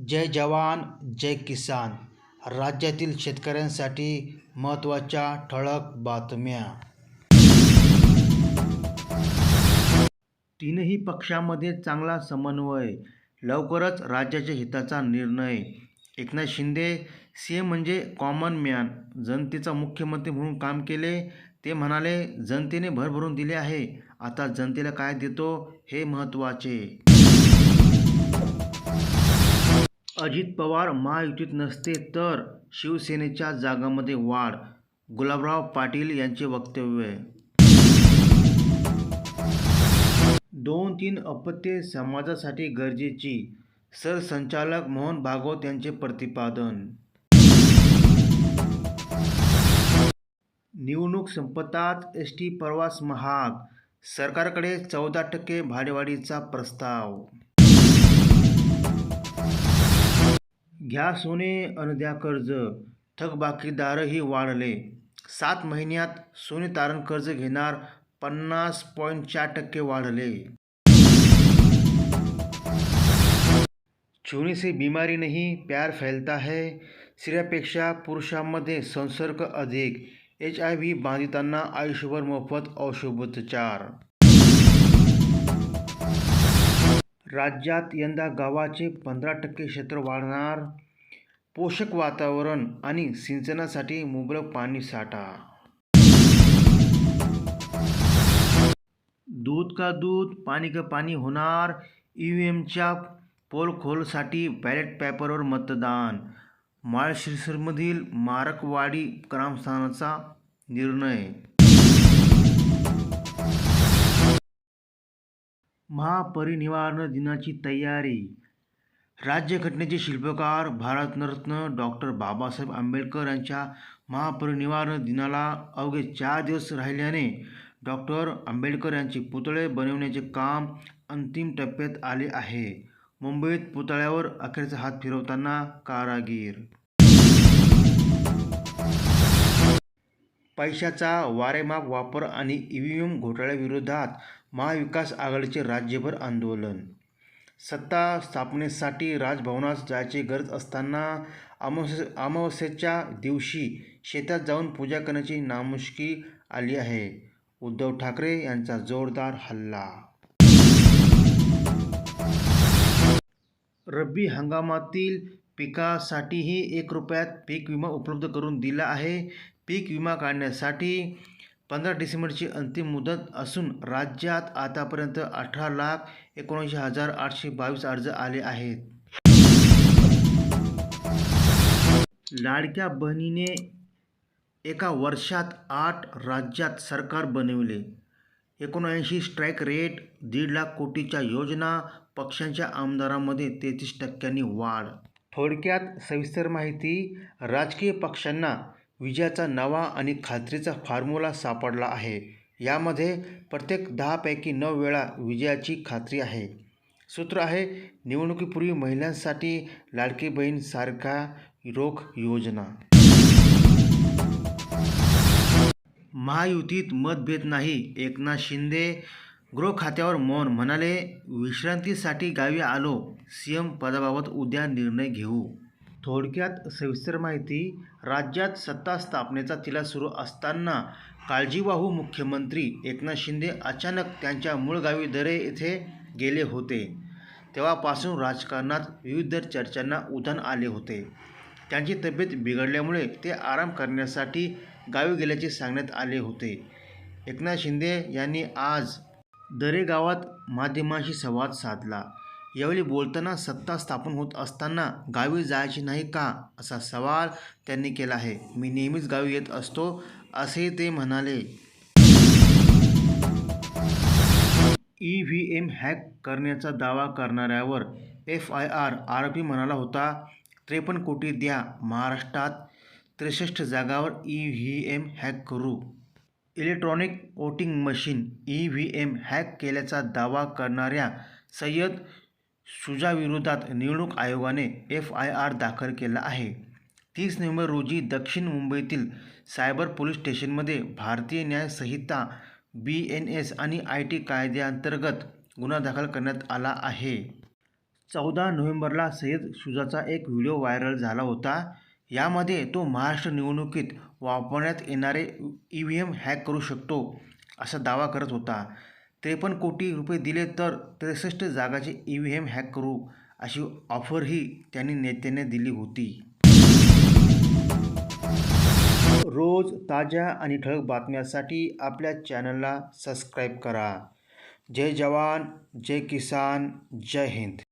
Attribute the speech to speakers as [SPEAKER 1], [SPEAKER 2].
[SPEAKER 1] जय जवान जय किसान. राज्यातील शेतकऱ्यांसाठी महत्त्वाच्या ठळक बातम्या. तीनही पक्षामध्ये चांगला समन्वय. लवकरच राज्याच्या हिताचा निर्णय. एकनाथ शिंदे सी एम म्हणजे कॉमन मॅन जनतेचा मुख्यमंत्री म्हणून काम केले. ते म्हणाले जनतेने भरभरून दिले आहे. आता जनतेला काय देतो हे महत्त्वाचे. अजित पवार महायुतीत नसते तर शिवसेनेच्या जागामध्ये वाढ गुलाबराव पाटील यांचे वक्तव्य. दोन तीन अपत्ये समाजासाठी गरजेची सरसंचालक मोहन भागवत यांचे प्रतिपादन. निवडणूक संपतात एस टी प्रवास महाग सरकारकडे चौदा टक्के भाडेवाढीचा प्रस्ताव. घ्या सोने अन द्या कर्ज. थकबाकीदारही वाढले. सात महिन्यात सोने तारण कर्ज घेणार पन्नास पॉईंट चार टक्के वाढले. छूने से बीमारी नहीं प्यार फैलता है. स्त्रियापेक्षा पुरुषांमध्ये संसर्ग अधिक. एच आय व्ही बाधितांना आयुष्यभर मोफत औषधोपचार. राज्यात यंदा गावाचे पंधरा टक्के क्षेत्र वाढणार. पोषक वातावरण आणि सिंचनासाठी मुबलक पाणी साठा. दूध का दूध पाणी का पाणी होणार? ई व्ही एमच्या पोलखोलसाठी बॅलेट पेपरवर मतदान. माळशिरसरमधील मारकवाडी ग्रामस्थानाचा निर्णय. महापरिनिर्वाण दिनाची तयारी. राज्यघटनेचे शिल्पकार भारतरत्न डॉक्टर बाबासाहेब आंबेडकर यांच्या महापरिनिर्वाण दिनाला अवघे चार दिवस राहिल्याने डॉक्टर आंबेडकर यांचे पुतळे बनवण्याचे काम अंतिम टप्प्यात आले आहे. मुंबईत पुतळ्यावर अखेरचा हात फिरवताना कारागीर. पैशाचा वारेमाप वापर आणि ई व्ही एम घोटाळ्याविरोधात महाविकास आघाडीचे राज्यभर आंदोलन. सत्ता स्थापनेसाठी राजभवनात जायची गरज असताना अमावस्ये अमावस्येच्या दिवशी शेतात जाऊन पूजा करण्याची नामुष्की आली आहे. उद्धव ठाकरे यांचा जोरदार हल्ला. रब्बी हंगामातील पिकासाठीही एक रुपयात पीक विमा उपलब्ध करून दिला आहे. पीक विमा काढण्यासाठी पंधरा डिसेंबरची अंतिम मुदत असून राज्यात आतापर्यंत अठरा लाख एकोणऐंशी हजार आठशे बावीस अर्ज आले आहेत. लाडक्या बहिणीने एका वर्षात आठ राज्यात सरकार बनविले. एकोणऐंशी स्ट्राईक रेट दीड लाख कोटीच्या योजना पक्षांच्या आमदारांमध्ये तेहतीस टक्क्यांनी वाढ. थोडक्यात सविस्तर माहिती राजकीय पक्षांना विजयाचा नवा आणि खात्रीचा फॉर्म्युला सापडला आहे. यामध्ये प्रत्येक दहापैकी नऊ वेळा विजयाची खात्री आहे. सूत्र आहे निवडणुकीपूर्वी महिलांसाठी लाडकी बहीण सारखा रोख योजना. महायुतीत मतभेद नाही एकनाथ शिंदे गृह खात्यावर मौन म्हणाले विश्रांतीसाठी गावी आलो सी एम पदाबाबत उद्या निर्णय घेऊ. थोडक्यात सविस्तर माहिती राज्यात सत्ता स्थापनेचा तिला सुरू असताना काळजीवाहू मुख्यमंत्री एकनाथ शिंदे अचानक त्यांच्या मूळ गावी दरे येथे गेले होते. तेव्हापासून राजकारणात विविध चर्चांना उधाण आले होते. त्यांची तब्येत बिघडल्यामुळे ते आराम करण्यासाठी गावी गेल्याचे सांगण्यात आले होते. एकनाथ शिंदे यांनी आज दरे गावात माध्यमांशी संवाद साधला. यावेळी बोलताना सत्ता स्थापन होत असताना गावी जायचे नाही का असा सवाल त्यांनी केला आहे. मी नेहमीच गावी येत असतो असे ते म्हणाले. ई व्ही एम हॅक करण्याचा दावा करणाऱ्यावर एफ आय आर आरोपी म्हणाला होता त्रेपन्न कोटी द्या महाराष्ट्रात त्रेसष्ट जागावर ई व्ही एम हॅक करू. Electronic voting machine E V M hack केल्याचा दावा करणाऱ्या सय्यद शुजाविरोधात निवडणूक आयोगाने एफ आय आर दाखल केला आहे. तीस नोव्हेंबर रोजी दक्षिण मुंबईतील सायबर पोलीस स्टेशनमध्ये Bharatiya Nyaya Sanhita B N S आणि आय टी कायद्याअंतर्गत गुन्हा दाखल करण्यात आला आहे. चौदा नोव्हेंबरला सय्यद शुजाचा एक व्हिडिओ व्हायरल झाला होता. यामध्ये तो महाराष्ट्र निवडणुकीत वापरण्यात येणारे ई व्ही एम हॅक करू शकतो असा दावा करत होता. त्रेपन्न कोटी रुपये दिले तर त्रेसष्ट जागाचे ई व्ही एम हॅक करू अशी ऑफरही त्यांनी नेत्याने दिली होती. रोज ताज्या आणि ठळक बातम्यांसाठी आपल्या चॅनलला सबस्क्राईब करा. जय जवान जय किसान जय हिंद.